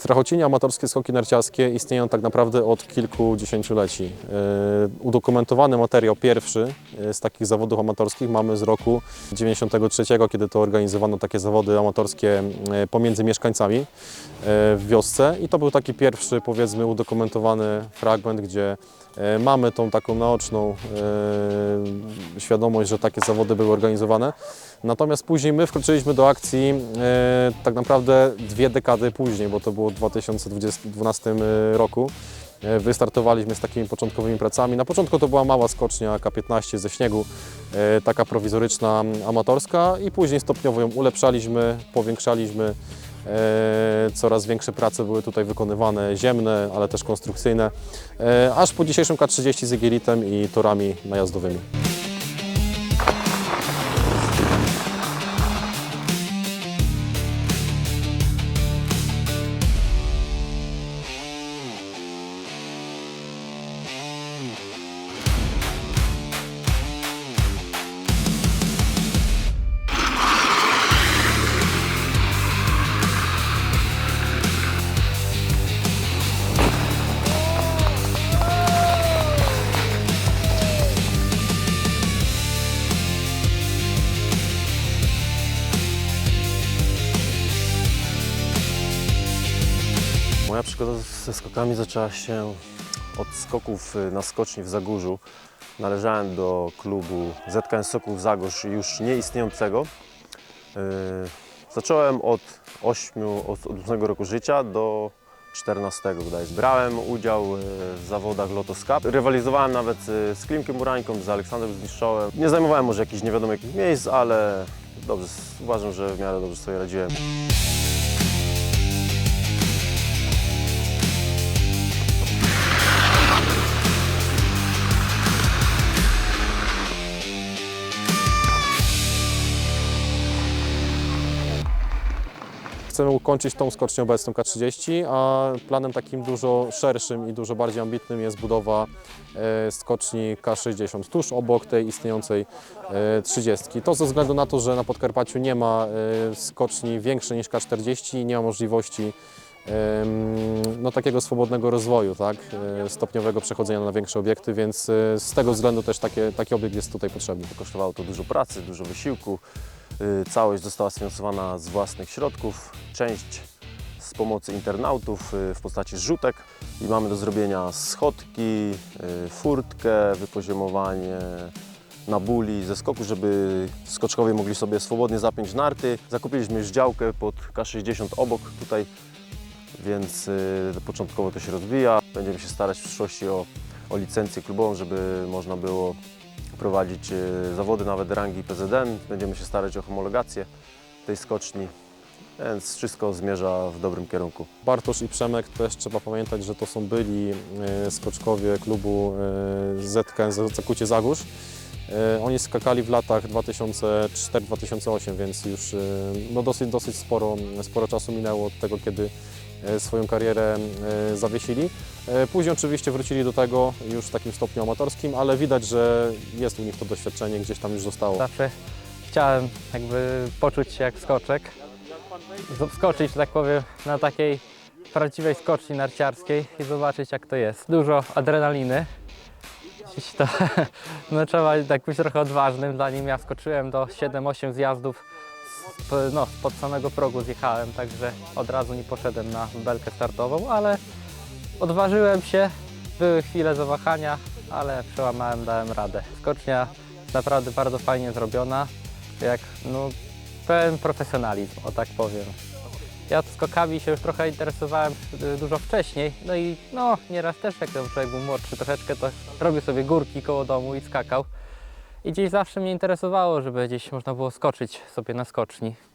Strachocinie amatorskie skoki narciarskie istnieją tak naprawdę od kilkudziesięcioleci. Yy, Udokumentowany materiał pierwszy yy, z takich zawodów amatorskich mamy z roku 93, kiedy to organizowano takie zawody amatorskie yy, pomiędzy mieszkańcami w wiosce i to był taki pierwszy powiedzmy udokumentowany fragment, gdzie mamy tą taką naoczną świadomość, że takie zawody były organizowane. Natomiast później my wkroczyliśmy do akcji e, tak naprawdę dwie dekady później, bo to było w 2012 roku. E, Wystartowaliśmy z takimi początkowymi pracami. Na początku to była mała skocznia K15 ze śniegu, e, taka prowizoryczna, amatorska i później stopniowo ją ulepszaliśmy, powiększaliśmy. E, Coraz większe prace były tutaj wykonywane, ziemne, ale też konstrukcyjne, aż po dzisiejszym K30 z igielitem i torami najazdowymi. Moja przygoda ze skokami zaczęła się od skoków y, na skoczni w Zagórzu. Należałem do klubu ZKN Soków Zagórz, już nieistniejącego. Yy, Zacząłem od 8, od 8 roku życia do 14 wydaje się. Brałem udział y, w zawodach Lotos Cup. Rywalizowałem nawet y, z Klimkiem Murańką, z Aleksandrem Zniszczołem. Nie zajmowałem może jakichś nie wiadomo jakich miejsc, ale dobrze, uważam, że w miarę dobrze sobie radziłem. Chcemy ukończyć tą skocznię obecną K30, a planem takim dużo szerszym i dużo bardziej ambitnym jest budowa e, skoczni K60 tuż obok tej istniejącej e, 30. To ze względu na to, że na Podkarpaciu nie ma e, skoczni większej niż K40 i nie ma możliwości no, takiego swobodnego rozwoju, tak? e, stopniowego przechodzenia na większe obiekty, więc e, z tego względu też takie, taki obiekt jest tutaj potrzebny. Kosztowało to dużo pracy, dużo wysiłku. Y, Całość została sfinansowana z własnych środków, część z pomocy internautów y, w postaci rzutek i mamy do zrobienia schodki, y, furtkę, wypoziomowanie na buli ze skoku, żeby skoczkowie mogli sobie swobodnie zapiąć narty. Zakupiliśmy już działkę pod K60 obok tutaj, więc początkowo to się rozwija. Będziemy się starać w przyszłości o, o licencję klubową, żeby można było prowadzić e, zawody nawet rangi PZN. Będziemy się starać o homologację tej skoczni, więc wszystko zmierza w dobrym kierunku. Bartosz i Przemek też trzeba pamiętać, że to są byli e, skoczkowie klubu ZKN Zakucie Zagórz. Oni skakali w latach 2004-2008, więc już no dosyć, dosyć sporo, sporo czasu minęło od tego, kiedy swoją karierę e, zawiesili. E, Później oczywiście wrócili do tego już w takim stopniu amatorskim, ale widać, że jest u nich to doświadczenie, gdzieś tam już zostało. Zawsze chciałem jakby poczuć się jak skoczek. Skoczyć, że tak powiem, na takiej prawdziwej skoczni narciarskiej i zobaczyć jak to jest. Dużo adrenaliny. To no, trzeba tak być trochę odważnym. Zanim ja skoczyłem do 7-8 zjazdów, no, pod samego progu zjechałem, także od razu nie poszedłem na belkę startową, ale odważyłem się. Były chwile zawahania, ale przełamałem, dałem radę. Skocznia naprawdę bardzo fajnie zrobiona, jak no, pełen profesjonalizm, o tak powiem. Ja skokami się już trochę interesowałem y, dużo wcześniej, no i no nieraz też jak ten człowiek był młodszy troszeczkę, to robił sobie górki koło domu i skakał. I gdzieś zawsze mnie interesowało, żeby gdzieś można było skoczyć sobie na skoczni.